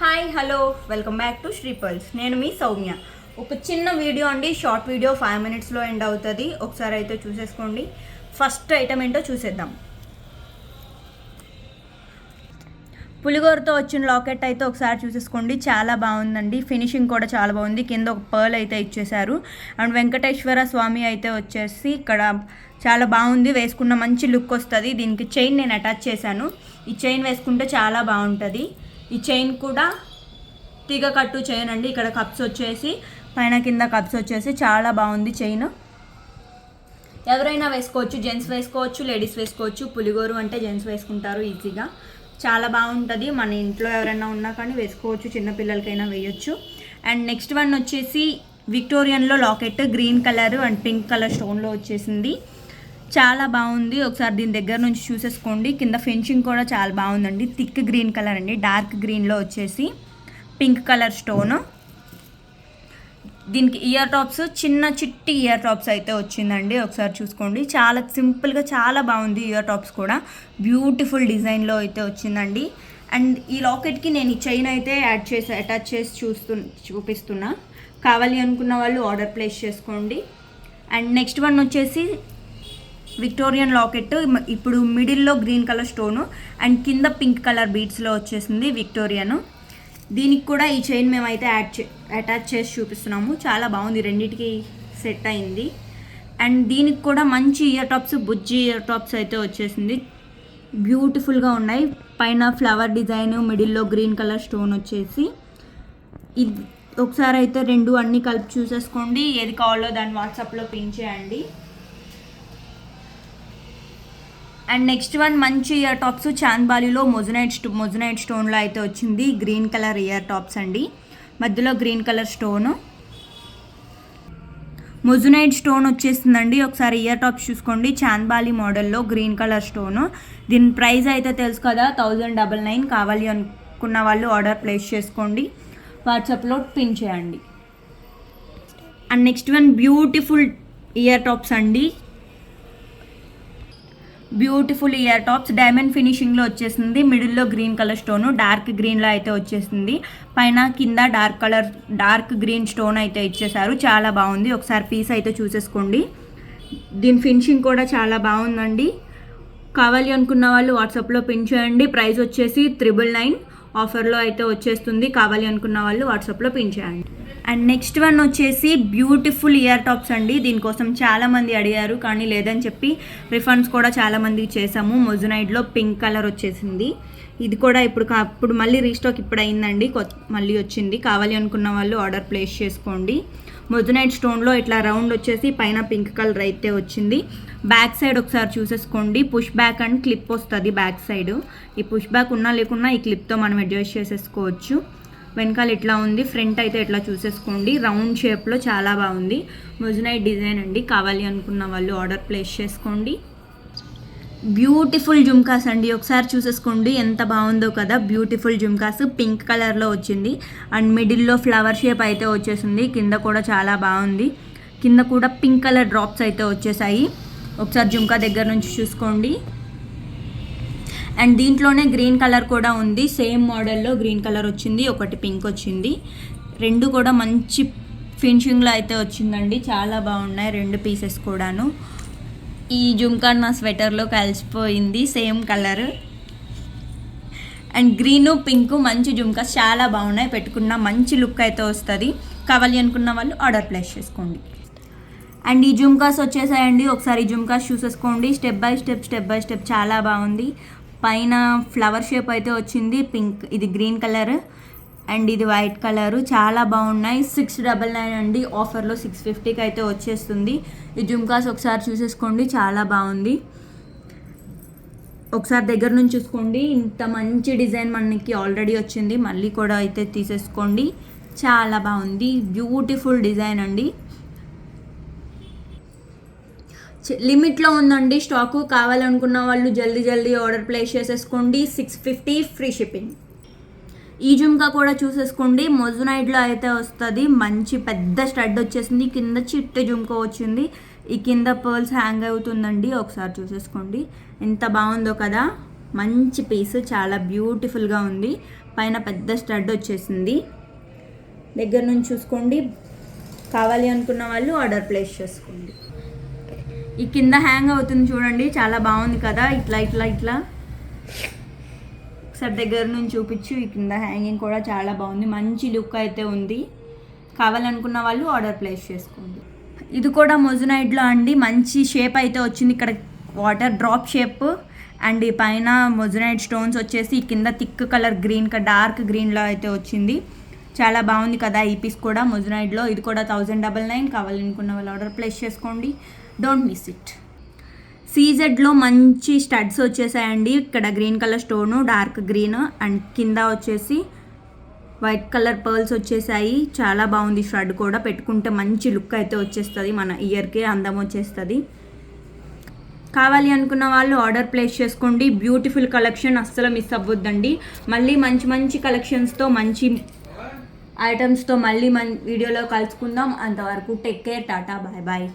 Hi hello welcome back to Shri pulse. నేను మీ సౌమ్య. ఒక చిన్న వీడియో అండి షార్ట్ వీడియో ఫైవ్ మినిట్స్లో ఎండ్ అవుతుంది. ఒకసారి అయితే చూసేసుకోండి. ఫస్ట్ ఐటమ్ ఏంటో చూసేద్దాం. పులిగోరతో వచ్చిన లాకెట్ అయితే ఒకసారి చూసేసుకోండి. చాలా బాగుందండి. ఫినిషింగ్ కూడా చాలా బాగుంది. కింద ఒక పర్ల్ అయితే ఇచ్చేశారు. అండ్ వెంకటేశ్వర స్వామి అయితే వచ్చేసి ఇక్కడ చాలా బాగుంది. వేసుకున్న మంచి లుక్ వస్తుంది. దీనికి చైన్ నేను అటాచ్ చేశాను. ఈ చైన్ వేసుకుంటే చాలా బాగుంటుంది. ఈ చైన్ కూడా తీగ కట్టు చైన్ అండి. ఇక్కడ కప్స్ వచ్చేసి పైన కింద కప్స్ వచ్చేసి చాలా బాగుంది చైన్. ఎవరైనా వేసుకోవచ్చు జెంట్స్ వేసుకోవచ్చు లేడీస్ వేసుకోవచ్చు పులిగోరు అంటే జెంట్స్ వేసుకుంటారు ఈజీగా. చాలా బాగుంటుంది. మన ఇంట్లో ఎవరైనా ఉన్నా కానీ వేసుకోవచ్చు చిన్నపిల్లలకైనా వేయొచ్చు. అండ్ నెక్స్ట్ వన్ వచ్చేసి విక్టోరియన్లో locket green colour and pink colour స్టోన్లో వచ్చేసింది. చాలా బాగుంది. ఒకసారి దీని దగ్గర నుంచి చూసేసుకోండి. కింద ఫెన్సింగ్ కూడా చాలా బాగుందండి. థిక్ గ్రీన్ కలర్ అండి. డార్క్ గ్రీన్లో వచ్చేసి పింక్ కలర్ స్టోను. దీనికి ఇయర్ టాప్స్ చిన్న చిట్టి ఇయర్ టాప్స్ అయితే వచ్చిందండి. ఒకసారి చూసుకోండి. చాలా సింపుల్గా చాలా బాగుంది ఇయర్ టాప్స్ కూడా. బ్యూటిఫుల్ డిజైన్లో అయితే వచ్చిందండి. అండ్ ఈ లాకెట్కి నేను ఈ చైన్ అయితే యాడ్ చేసి అటాచ్ చేసి చూస్తు చూపిస్తున్నా. కావాలి అనుకున్న వాళ్ళు ఆర్డర్ ప్లేస్ చేసుకోండి. అండ్ నెక్స్ట్ వన్ వచ్చేసి విక్టోరియన్ లాకెట్ ఇప్పుడు మిడిల్లో గ్రీన్ కలర్ స్టోను అండ్ కింద పింక్ కలర్ బీడ్స్లో వచ్చేసింది విక్టోరియన్. దీనికి కూడా ఈ చైన్ మేమైతే యాడ్ చే అటాచ్ చేసి చూపిస్తున్నాము. చాలా బాగుంది రెండింటికి సెట్ అయింది. అండ్ దీనికి కూడా మంచి ఇయర్ టాప్స్ బుజ్జి ఇయర్ టాప్స్ అయితే వచ్చేసింది. బ్యూటిఫుల్గా ఉన్నాయి. పైన ఫ్లవర్ డిజైన్ మిడిల్లో గ్రీన్ కలర్ స్టోన్ వచ్చేసి. ఇది ఒకసారి అయితే రెండు అన్నీ కలిపి చూసేసుకోండి. ఏది కావాలో దాన్ని వాట్సాప్లో పిన్ చేయండి. అండ్ నెక్స్ట్ వన్ మంచి ఇయర్ టాప్స్ చాంద్బాలిలో మొజనైట్ స్టో మొజనైట్ స్టోన్లో అయితే వచ్చింది. గ్రీన్ కలర్ ఇయర్ టాప్స్ అండి. మధ్యలో green colour stone. Moissanite stone వచ్చేసిందండి ఒకసారి ఇయర్ టాప్స్ చూసుకోండి. చాంద్బాలి మోడల్లో గ్రీన్ కలర్ స్టోను. దీని ప్రైస్ అయితే తెలుసు కదా థౌజండ్ డబల్ నైన్ కావాలి అనుకున్న వాళ్ళు ఆర్డర్ ప్లేస్ చేసుకోండి. వాట్సాప్లో పిన్ చేయండి. And next one beautiful ear tops అండి. బ్యూటిఫుల్ ఇయర్ టాప్స్ డైమండ్ ఫినిషింగ్లో వచ్చేసింది. మిడిల్లో గ్రీన్ కలర్ స్టోన్ డార్క్ గ్రీన్లో అయితే వచ్చేసింది. పైన కింద dark colour dark green stone అయితే ఇచ్చేసారు. చాలా బాగుంది. ఒకసారి పీస్ అయితే చూసేసుకోండి. దీని ఫినిషింగ్ కూడా చాలా బాగుందండి. కావాలి అనుకున్న వాళ్ళు వాట్సాప్లో పిన్ చేయండి. ప్రైస్ వచ్చేసి త్రిబుల్ నైన్ ఆఫర్లో అయితే వచ్చేస్తుంది. కావాలి అనుకున్న వాళ్ళు వాట్సాప్లో పిన్ చేయండి. అండ్ నెక్స్ట్ వన్ వచ్చేసి బ్యూటిఫుల్ ఇయర్ టాప్స్ అండి. దీనికోసం చాలామంది అడిగారు కానీ లేదని చెప్పి రిఫండ్స్ కూడా చాలామందికి చేసాము మొజునైడ్లో పింక్ కలర్ వచ్చేసింది. ఇది కూడా ఇప్పుడు కా- ఇప్పుడు మళ్ళీ రీస్టాక్ ఇప్పుడు అయిందండి. కొత్త మళ్ళీ వచ్చింది. కావాలి అనుకున్న వాళ్ళు ఆర్డర్ ప్లేస్ చేసుకోండి. మొజునైట్ స్టోన్లో ఇట్లా రౌండ్ వచ్చేసి పైన పింక్ కలర్ అయితే వచ్చింది. బ్యాక్ సైడ్ ఒకసారి చూసేసుకోండి. పుష్ బ్యాక్ అండ్ క్లిప్ వస్తుంది బ్యాక్ సైడ్. ఈ పుష్ బ్యాక్ ఉన్నా లేకున్నా ఈ క్లిప్తో మనం అడ్జస్ట్ చేసేసుకోవచ్చు. వెనకాల ఇట్లా ఉంది ఫ్రంట్ అయితే ఇట్లా చూసేసుకోండి. రౌండ్ షేప్లో చాలా బాగుంది. మొజునైట్ డిజైన్ అండి. కావాలి అనుకున్న వాళ్ళు ఆర్డర్ ప్లేస్ చేసుకోండి. బ్యూటిఫుల్ జుమ్కాస్ అండి. ఒకసారి చూసేసుకోండి. ఎంత బాగుందో కదా. బ్యూటిఫుల్ జుమ్కాస్. పింక్ కలర్లో వచ్చింది. అండ్ మిడిల్లో ఫ్లవర్ షేప్ అయితే వచ్చేసింది. కింద కూడా చాలా బాగుంది. కింద కూడా పింక్ కలర్ డ్రాప్స్ అయితే వచ్చేసాయి. ఒకసారి జుమ్కా దగ్గర నుంచి చూసుకోండి. అండ్ దీంట్లోనే గ్రీన్ కలర్ కూడా ఉంది. సేమ్ మోడల్లో గ్రీన్ కలర్ వచ్చింది. ఒకటి పింక్ వచ్చింది. రెండు కూడా మంచి ఫినిషింగ్లో అయితే వచ్చిందండి. చాలా బాగున్నాయి రెండు పీసెస్ కూడాను. ఈ జుంకా నా స్వెటర్లో కలిసిపోయింది. Same colour and green pink మంచి జుంకాస్ చాలా బాగున్నాయి. పెట్టుకున్న మంచి లుక్ అయితే వస్తుంది. కావాలి అనుకున్న వాళ్ళు ఆర్డర్ ప్లేస్ చేసుకోండి. అండ్ ఈ జుమ్కాస్ వచ్చేసాయండి. ఒకసారి jhumkas jhumkas చూసేసుకోండి. Step by step step by step చాలా బాగుంది. పైన ఫ్లవర్ షేప్ అయితే వచ్చింది. పింక్ ఇది గ్రీన్ కలర్. అండ్ ఇది వైట్ కలర్. చాలా బాగున్నాయి. సిక్స్ డబల్ నైన్ అండి. ఆఫర్లో సిక్స్ ఫిఫ్టీకి అయితే వచ్చేస్తుంది. ఈ జుమ్కాస్ ఒకసారి చూసేసుకోండి. చాలా బాగుంది. ఒకసారి దగ్గర నుంచి చూసుకోండి. ఇంత మంచి డిజైన్ మనకి ఆల్రెడీ వచ్చింది. మళ్ళీ కూడా అయితే తీసేసుకోండి. చాలా బాగుంది. బ్యూటిఫుల్ డిజైన్ అండి చి- లిమిట్లో ఉందండి. స్టాకు కావాలనుకున్న వాళ్ళు జల్దీ జల్దీ ఆర్డర్ ప్లేస్ చేసేసుకోండి. Six fifty free shipping. ఈ జుమ్కా కూడా చూసేసుకోండి. మొజునైట్లో అయితే వస్తుంది. మంచి పెద్ద స్టడ్ వచ్చేసింది. కింద చిట్టు జుమ్కా వచ్చింది. ఈ కింద పర్ల్స్ హ్యాంగ్ అవుతుందండి. ఒకసారి చూసేసుకోండి. ఎంత బాగుందో కదా. మంచి పీస్. చాలా బ్యూటిఫుల్గా ఉంది. పైన పెద్ద స్టడ్ వచ్చేసింది. దగ్గర నుంచి చూసుకోండి. కావాలి అనుకున్న వాళ్ళు ఆర్డర్ ప్లేస్ చేసుకోండి. ఈ కింద హ్యాంగ్ అవుతుంది చూడండి చాలా బాగుంది కదా. ఇట్లా ఇట్లా ఇట్లా. ఒకసారి దగ్గర నుంచి చూపించు ఈ కింద హ్యాంగింగ్ కూడా చాలా బాగుంది. మంచి లుక్ అయితే ఉంది. కావాలనుకున్న వాళ్ళు ఆర్డర్ ప్లేస్ చేసుకోండి. ఇది కూడా మొజనైడ్లో అండి. మంచి షేప్ అయితే వచ్చింది. ఇక్కడ వాటర్ డ్రాప్ షేప్ అండ్ ఈ పైన మొజనైడ్ స్టోన్స్ వచ్చేసి ఈ కింద థిక్ కలర్ గ్రీన్ డార్క్ గ్రీన్లో అయితే వచ్చింది. చాలా బాగుంది కదా ఈ పీస్ కూడా మొజనైడ్లో ఇది కూడా థౌజండ్ డబల్ నైన్ కావాలనుకున్న వాళ్ళు ఆర్డర్ ప్లేస్ చేసుకోండి. Don't miss it. సీజెడ్లో మంచి స్టడ్స్ వచ్చేసాయండి. ఇక్కడ green colour stone dark green and కింద వచ్చేసి వైట్ కలర్ పర్ల్స్ వచ్చేసాయి. చాలా బాగుంది షర్ట్ కూడా. పెట్టుకుంటే మంచి లుక్ అయితే వచ్చేస్తుంది. మన ఇయర్కి అందం వచ్చేస్తుంది. కావాలి అనుకున్న వాళ్ళు ఆర్డర్ ప్లేస్ చేసుకోండి. బ్యూటిఫుల్ కలెక్షన్ అస్సలు మిస్ అవ్వద్దండి. మళ్ళీ మంచి మంచి కలెక్షన్స్తో మంచి ఐటమ్స్తో మళ్ళీ మన వీడియోలో కలుసుకుందాం. అంతవరకు take care tata bye bye.